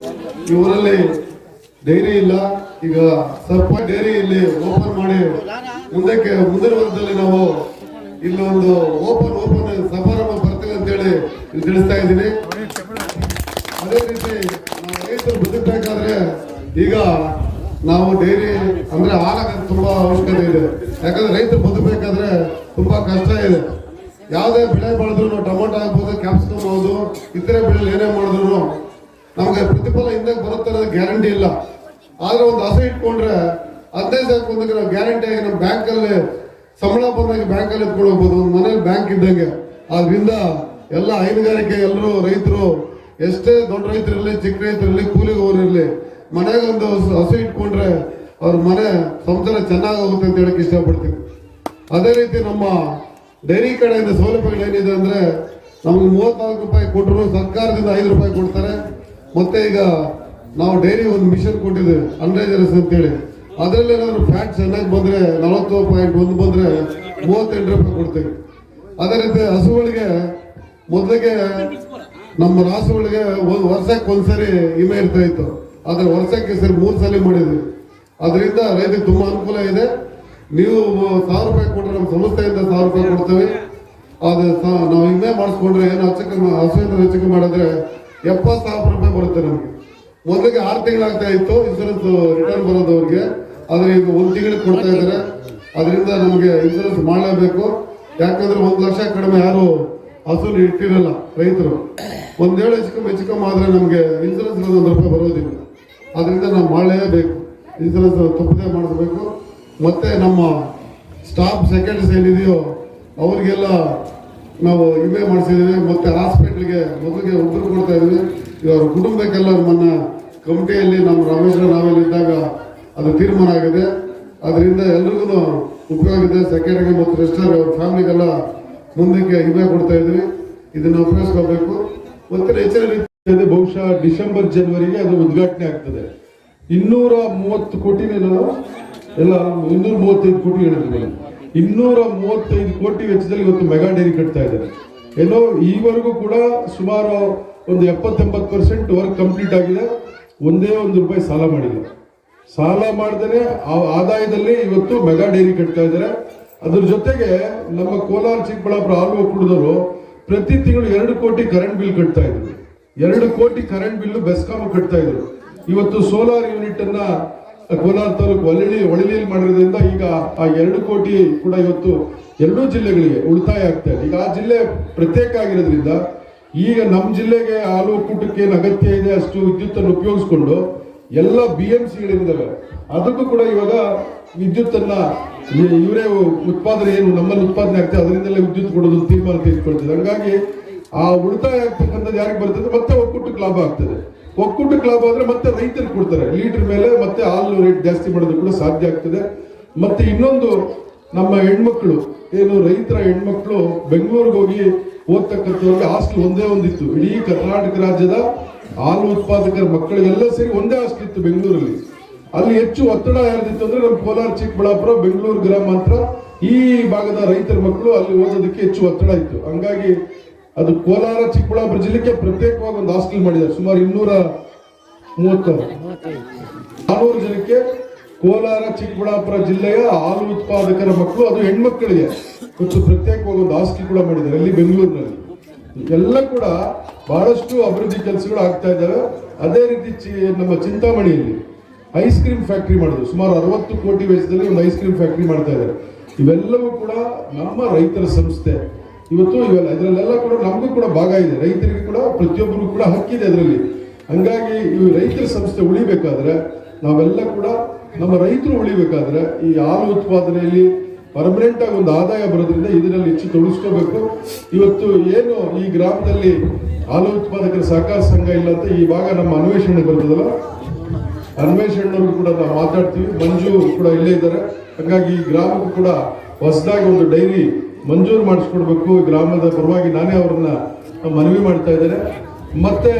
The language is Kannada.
ಈ ಊರಲ್ಲಿ ಡೈರಿ ಇಲ್ಲ. ಈಗ ಸರ್ಪ ಡೈರಿ ಇಲ್ಲಿ ಓಪನ್ ಮಾಡಿ ಮುಂದಕ್ಕೆ ಮುಂದಿನ ವರ್ಷದಲ್ಲಿ ನಾವು ಇಲ್ಲೊಂದು ಓಪನ್ ಓಪನ್ ಸಮಾರಂಭ ಬರ್ತೇವೆ ಅಂತೇಳಿ ಇಲ್ಲಿ ತಿಳಿಸ್ತಾ ಇದ್ದೀನಿ. ಅದೇ ರೀತಿ ರೈತರು ಬದುಕಬೇಕಾದ್ರೆ ಈಗ ನಾವು ಡೈರಿ ಅಂದ್ರೆ ಹಾಲಾಗ ತುಂಬಾ ಅವಶ್ಯಕತೆ ಇದೆ. ಯಾಕಂದ್ರೆ ರೈತರು ಬದುಕಬೇಕಾದ್ರೆ ತುಂಬಾ ಕಷ್ಟ ಇದೆ. ಯಾವುದೇ ಬೆಳೆ ಬೆಳೆದ್ರು ಟೊಮೊಟೊ ಆಗ್ಬೋದು, ಕ್ಯಾಪ್ಸಿಕಮ್ ಆಗ್ಬೋದು, ಇತರೆ ಬೆಳೆ ಏನೇ ಮಾಡಿದ್ರು ನಮಗೆ ಪ್ರತಿಫಲ ಹಿಂದೆ ಬರುತ್ತೆ ಅನ್ನೋದು ಗ್ಯಾರಂಟಿ ಇಲ್ಲ. ಆದ್ರೆ ಒಂದು ಆಸೆ ಇಟ್ಕೊಂಡ್ರೆ ಹದಿನೈದು ಸಾವಿರ ಬಂದಾಗ ನಾವು ಗ್ಯಾರಂಟಿ ಆಗಿ ನಮ್ಮ ಬ್ಯಾಂಕಲ್ಲಿ ಸಂಬಳ ಬಂದಾಗ ಬ್ಯಾಂಕಲ್ಲಿ ಎತ್ಕೊಂಡು ಹೋಗ್ಬೋದು ಒಂದು ಮನೇಲಿ ಬ್ಯಾಂಕ್ ಇದ್ದಂಗೆ. ಆದ್ರಿಂದ ಎಲ್ಲ ಹೈನುಗಾರಿಕೆ ಎಲ್ಲರೂ ರೈತರು, ಎಷ್ಟೇ ದೊಡ್ಡ ರೈತರಿರಲಿ, ಚಿಕ್ಕ ರೈತರಿರಲಿ ಕೂಲಿಗೆ ಹೋಗಿರಲಿ ಮನೆಗೆ ಒಂದು ಹಸು ಇಟ್ಕೊಂಡ್ರೆ ಅವ್ರ ಮನೆ ಸಂಸಾರ ಚೆನ್ನಾಗಿ ಹೋಗುತ್ತೆ ಅಂತ ಹೇಳಕ್ ಇಷ್ಟಪಡ್ತೀನಿ. ಅದೇ ರೀತಿ ನಮ್ಮ ಡೈರಿ ಕಡೆಯಿಂದ ಸೌಲಭ್ಯಗಳು ಏನಿದೆ ಅಂದ್ರೆ ನಮ್ಗೆ ಮೂವತ್ನಾಲ್ಕು ರೂಪಾಯಿ ಕೊಟ್ಟರು ಸರ್ಕಾರದಿಂದ ಐದು ರೂಪಾಯಿ ಕೊಡ್ತಾರೆ. ಮತ್ತೆ ಈಗ ನಾವು ಡೈಲಿ ಒಂದು ಮಿಷನ್ ಕೊಟ್ಟಿದ್ದೇವೆ ಅನ್ರೈಸರ್ಸ್ ಅಂತೇಳಿ. ಅದರಲ್ಲಿ ಏನಾದ್ರು ಫ್ಯಾಟ್ ಚೆನ್ನಾಗಿ ಬಂದ್ರೆ ನಲವತ್ತು ಪಾಯಿಂಟ್ ಒಂದು ಬಂದ್ರೆ ಮೂವತ್ತೆಂಟು ರೂಪಾಯಿ ಕೊಡ್ತೇವೆ ಅದೇ ರೀತಿ ಹಸುಗಳಿಗೆ ಮೊದಲಿಗೆ ನಮ್ಮ ರಾಸುಗಳಿಗೆ ಒಂದು ವರ್ಷಕ್ಕೆ ಒಂದ್ಸರಿ ವಿಮೆ ಇರ್ತಾ ಇತ್ತು. ಆದ್ರೆ ವರ್ಷಕ್ಕೆ ಸರಿ ಮೂರು ಸಲ ಮಾಡಿದ್ವಿ. ಅದರಿಂದ ರೈತರಿಗೆ ತುಂಬಾ ಅನುಕೂಲ ಇದೆ. ನೀವು ಸಾವಿರ ರೂಪಾಯಿ ಕೊಟ್ಟರೆ ನಮ್ಮ ಸಂಸ್ಥೆಯಿಂದ ಸಾವಿರ ರೂಪಾಯಿ ಕೊಡ್ತೇವೆ. ಅದು ನಾವು ವಿಮೆ ಮಾಡಿಸ್ಕೊಂಡ್ರೆ ಏನು ಹಚ್ಚಕ್ಕೆ ಹಸುವಿನ ಹೆಚ್ಚಿಗೆ ಮಾಡಿದ್ರೆ ಎಪ್ಪತ್ತು ಸಾವಿರ ರೂಪಾಯಿ ಬರುತ್ತೆ ನಮಗೆ. ಮೊದಲಿಗೆ ಆರು ತಿಂಗಳಾಗ್ತಾ ಇತ್ತು ಇನ್ಸೂರೆನ್ಸ್ ರಿಟರ್ನ್ ಬರೋದು ಅವ್ರಿಗೆ ಆದ್ರೆ ಈಗ ಒಂದು ತಿಂಗಳಿಗೆ ಕೊಡ್ತಾ ಇದ್ದಾರೆ. ಅದರಿಂದ ನಮಗೆ ಇನ್ಸೂರೆನ್ಸ್ ಮಾಡಲೇಬೇಕು. ಯಾಕಂದ್ರೆ ಒಂದು ಲಕ್ಷ ಕಡಿಮೆ ಯಾರು ಹಸು ಇಟ್ಟಿರಲ್ಲ ರೈತರು. ಒಂದೇಳು ಹೆಚ್ಚು ಹೆಚ್ಚು ಆದ್ರೆ ನಮಗೆ ಇನ್ಸೂರೆನ್ಸ್ ಒಂದು ರೂಪಾಯಿ ಬರೋದಿಲ್ಲ. ಅದರಿಂದ ನಾವು ಮಾಡಲೇಬೇಕು. ಇನ್ಸೂರೆನ್ಸ್ ತಪ್ಪದೇ ಮಾಡಿಸ್ಬೇಕು. ಮತ್ತೆ ನಮ್ಮ ಸ್ಟಾಫ್ ಸೆಕೆಂಡ್ಸ್ ಏನಿದೆಯೋ, ಅವ್ರಿಗೆಲ್ಲ ನಾವು ವಿಮೆ ಮಾಡಿಸಿದ್ದೀವಿ. ಮತ್ತೆ ಹಾಸ್ಪಿಟ್ಲಿಗೆ ಮೊದಲಿಗೆ ಒಬ್ಬರು ಕೊಡ್ತಾ ಇದ್ವಿ ಇವಾಗ ಕುಟುಂಬಕ್ಕೆಲ್ಲ ನಮ್ಮನ್ನು ಕಮಿಟಿಯಲ್ಲಿ ನಮ್ಮ ರಮೇಶ್ ನಾವೆಲ್ಲ ಇದ್ದಾಗ ಅದು ತೀರ್ಮಾನ ಆಗಿದೆ. ಅದರಿಂದ ಎಲ್ರಿಗೂ ಉಪಯೋಗ ಇದೆ ಸೆಕ್ರೆಟರಿಗೆ ಮತ್ತು ರೆಸ್ಟರ್ ಅವ್ರ ಫ್ಯಾಮಿಲಿಗೆಲ್ಲ ಮುಂದಕ್ಕೆ ವಿಮೆ ಕೊಡ್ತಾ ಇದ್ವಿ ಇದನ್ನು ಉಪಯೋಗಿಸ್ಕೋಬೇಕು ಮತ್ತೆ ಹೆಚ್ಚಿನ ರೀತಿ ಇದೆ. ಬಹುಶಃ ಡಿಸೆಂಬರ್, ಜನವರಿಗೆ ಅದು ಉದ್ಘಾಟನೆ ಆಗ್ತದೆ. ಇನ್ನೂರ ಮೂವತ್ತು ಕೋಟಿನೇ ನಾವು ಎಲ್ಲ, ಇನ್ನೂರ ಮೂವತ್ತೈದು ಕೋಟಿ ಹೇಳಿದ್ವಿ ಇನ್ನೂರ ಮೂವತ್ತೈದು ಕೋಟಿ ವೆಚ್ಚದಲ್ಲಿ ಇವತ್ತು ಮೆಗಾ ಡೈರಿ ಕಟ್ತಾ ಇದ್ದಾರೆ. ಏನೋ ಈವರೆಗೂ ಕೂಡ ಸುಮಾರು ಒಂದು ಎಪ್ಪತ್ತೆಂಬತ್ತು ಪರ್ಸೆಂಟ್ ವರ್ಕ್ ಕಂಪ್ಲೀಟ್ ಆಗಿದೆ. ಒಂದೇ ಒಂದು ರೂಪಾಯಿ ಸಾಲ ಮಾಡಿದೆ ಸಾಲ ಮಾಡ್ದೇ ಆ ಆದಾಯದಲ್ಲಿ ಇವತ್ತು ಮೆಗಾ ಡೈರಿ ಕಟ್ತಾ ಇದ್ದಾರೆ. ಅದ್ರ ಜೊತೆಗೆ ನಮ್ಮ ಕೋಲಾರ, ಚಿಕ್ಕಬಳ್ಳಾಪುರ ಹಾಲು ಒಕ್ಕೂಟದವರು ಪ್ರತಿ ತಿಂಗಳು ಎರಡು ಕೋಟಿ ಕರೆಂಟ್ ಬಿಲ್ ಕಟ್ತಾ ಇದ್ರು. ಎರಡು ಕೋಟಿ ಕರೆಂಟ್ ಬಿಲ್ ಬೆಸ್ಕಾಮ್ ಕಟ್ತಾ ಇದ್ರು. ಇವತ್ತು ಸೋಲಾರ್ ಯೂನಿಟ್ ಅನ್ನ ಕೋಲಾರ ತಾಲೂಕು ಒಳಲಿಯಲ್ಲಿ ಮಾಡಿರೋದ್ರಿಂದ ಈಗ ಆ ಎರಡು ಕೋಟಿ ಕೂಡ ಇವತ್ತು ಎರಡೂ ಜಿಲ್ಲೆಗಳಿಗೆ ಉಳಿತಾಯ ಆಗ್ತಾ ಇದೆ. ಈಗ ಆ ಜಿಲ್ಲೆ ಪ್ರತ್ಯೇಕ ಆಗಿರೋದ್ರಿಂದ ಈಗ ನಮ್ಮ ಜಿಲ್ಲೆಗೆ ಹಾಲು ಒಕ್ಕೂಟಕ್ಕೆ ಏನು ಅಗತ್ಯ ಇದೆ ಅಷ್ಟು ವಿದ್ಯುತ್ತನ್ನು ಉಪಯೋಗಿಸ್ಕೊಂಡು ಎಲ್ಲ ಬಿ ಎಂ ಸಿಗಳಿದ್ದಾವೆ ಅದಕ್ಕೂ ಕೂಡ ಇವಾಗ ವಿದ್ಯುತ್ ಅನ್ನ ಇವರೇ ಉತ್ಪಾದನೆ ಏನು ನಮ್ಮಲ್ಲಿ ಉತ್ಪಾದನೆ ಆಗ್ತದೆ, ಅದರಿಂದಲೇ ವಿದ್ಯುತ್ ಕೊಡೋದು ತೀರ್ಮಾನ ತೆಗೆದುಕೊಳ್ತದೆ. ಹಂಗಾಗಿ ಆ ಉಳಿತಾಯ ಆಗ್ತಕ್ಕಂಥದ್ದು ಯಾರಿಗೆ ಬರ್ತದೆ? ಮತ್ತೆ ಒಕ್ಕೂಟಕ್ಕೆ ಲಾಭ ಆಗ್ತದೆ. ಒಕ್ಕೂಟಕ್ಕೆ ಕ್ಲಬ್ ಆದರೆ ಮತ್ತೆ ರೈತರಿಗೆ ಕೊಡ್ತಾರೆ. ಲೀಟರ್ ಮೇಲೆ ಮತ್ತೆ ಹಾಲು ರೇಟ್ ಜಾಸ್ತಿ ಮಾಡೋದು ಕೂಡ ಸಾಧ್ಯ ಆಗ್ತದೆ. ಮತ್ತೆ ಇನ್ನೊಂದು ನಮ್ಮ ಹೆಣ್ಮಕ್ಳು, ಏನು ರೈತರ ಹೆಣ್ಮಕ್ಳು ಬೆಂಗಳೂರಿಗೆ ಹೋಗಿ ಓದ್ತಕ್ಕಂಥವ್ರಿಗೆ ಹಾಸ್ಟೆಲ್ ಒಂದೇ ಒಂದಿತ್ತು. ಇಡೀ ಕರ್ನಾಟಕ ರಾಜ್ಯದ ಹಾಲು ಉತ್ಪಾದಕರ ಮಕ್ಕಳಿಗೆಲ್ಲ ಸೇರಿ ಒಂದೇ ಹಾಸ್ಟೆಲ್ ಇತ್ತು ಬೆಂಗಳೂರಲ್ಲಿ. ಅಲ್ಲಿ ಹೆಚ್ಚು ಒತ್ತಡ ಯಾರ್ದಿತ್ತು ಅಂದ್ರೆ ನಮ್ಮ ಕೋಲಾರ, ಚಿಕ್ಕಬಳ್ಳಾಪುರ, ಬೆಂಗಳೂರು ಗ್ರಾಮಾಂತರ ಈ ಭಾಗದ ರೈತರ ಮಕ್ಕಳು ಅಲ್ಲಿ ಓದೋದಕ್ಕೆ ಹೆಚ್ಚು ಒತ್ತಡ ಇತ್ತು. ಹಂಗಾಗಿ ಅದು ಕೋಲಾರ, ಚಿಕ್ಕಬಳ್ಳಾಪುರ ಜಿಲ್ಲೆಗೆ ಪ್ರತ್ಯೇಕವಾಗಿ ಒಂದು ಹಾಸ್ಟೆಲ್ ಮಾಡಿದ್ದಾರೆ. ಸುಮಾರು ಇನ್ನೂರ ಮೂವತ್ತು ನಾನೂರು ಜನಕ್ಕೆ ಕೋಲಾರ, ಚಿಕ್ಕಬಳ್ಳಾಪುರ ಜಿಲ್ಲೆಯ ಹಾಲು ಉತ್ಪಾದಕರ ಮಕ್ಕಳು, ಅದು ಹೆಣ್ಮಕ್ಕಳಿಗೆ ಮತ್ತು ಪ್ರತ್ಯೇಕವಾಗಿ ಒಂದು ಹಾಸ್ಟೆಲ್ ಕೂಡ ಮಾಡಿದ್ದಾರೆ, ಅಲ್ಲಿ ಬೆಂಗಳೂರಿನಲ್ಲಿ. ಇದೆಲ್ಲ ಕೂಡ ಬಹಳಷ್ಟು ಅಭಿವೃದ್ಧಿ ಕೆಲಸಗಳು ಆಗ್ತಾ ಇದ್ದಾವೆ. ಅದೇ ರೀತಿ ನಮ್ಮ ಚಿಂತಾಮಣಿಯಲ್ಲಿ ಐಸ್ ಕ್ರೀಮ್ ಫ್ಯಾಕ್ಟ್ರಿ ಮಾಡಿದ್ರು. ಸುಮಾರು ಅರವತ್ತು ಕೋಟಿ ವೆಚ್ಚದಲ್ಲಿ ಒಂದು ಐಸ್ ಕ್ರೀಮ್ ಫ್ಯಾಕ್ಟ್ರಿ ಮಾಡ್ತಾ ಇದ್ದಾರೆ. ಇವೆಲ್ಲವೂ ಕೂಡ ನಮ್ಮ ರೈತರ ಸಂಸ್ಥೆ ಇವತ್ತು ಇವೆಲ್ಲ, ಇದರಲ್ಲೆಲ್ಲ ಕೂಡ ನಮಗೂ ಕೂಡ ಭಾಗ ಇದೆ. ರೈತರಿಗೆ ಕೂಡ ಪ್ರತಿಯೊಬ್ಬರಿಗೂ ಕೂಡ ಹಕ್ಕಿದೆ ಅದರಲ್ಲಿ ಹಂಗಾಗಿ ಈ ರೈತರ ಸಂಸ್ಥೆ ಉಳಿಬೇಕಾದ್ರೆ ನಾವೆಲ್ಲ ಕೂಡ ನಮ್ಮ ರೈತರು ಉಳಿಬೇಕಾದ್ರೆ ಈ ಹಾಲು ಉತ್ಪಾದನೆಯಲ್ಲಿ ಪರ್ಮನೆಂಟ್ ಆಗಿ ಒಂದು ಆದಾಯ ಬರೋದ್ರಿಂದ ಇದರಲ್ಲಿ ಹೆಚ್ಚು ತೊಡಗಿಸ್ಕೋಬೇಕು. ಇವತ್ತು ಏನು ಈ ಗ್ರಾಮದಲ್ಲಿ ಹಾಲು ಉತ್ಪಾದಕರ ಸಹಕಾರ ಸಂಘ ಇಲ್ಲ ಅಂತ ಈ ಭಾಗ ನಮ್ಮ ಅನ್ವೇಷಣೆ ಬರ್ತದಲ್ಲ? ಅನ್ವೇಷಣೆಯವ್ರಿಗೂ ಕೂಡ ನಾವು ಮಾತಾಡ್ತೀವಿ. ಮಂಜು ಕೂಡ ಇಲ್ಲೇ ಇದ್ದಾರೆ. ಹಾಗಾಗಿ ಈ ಗ್ರಾಮಕ್ಕೂ ಕೂಡ ಹೊಸದಾಗಿ ಒಂದು ಡೈರಿ ಮಂಜೂರು ಮಾಡಿಸ್ಕೊಡ್ಬೇಕು ಗ್ರಾಮದ ಪರವಾಗಿ ನಾನೇ ಅವ್ರನ್ನ ಮನವಿ ಮಾಡ್ತಾ ಇದ್ದೇನೆ. ಮತ್ತೆ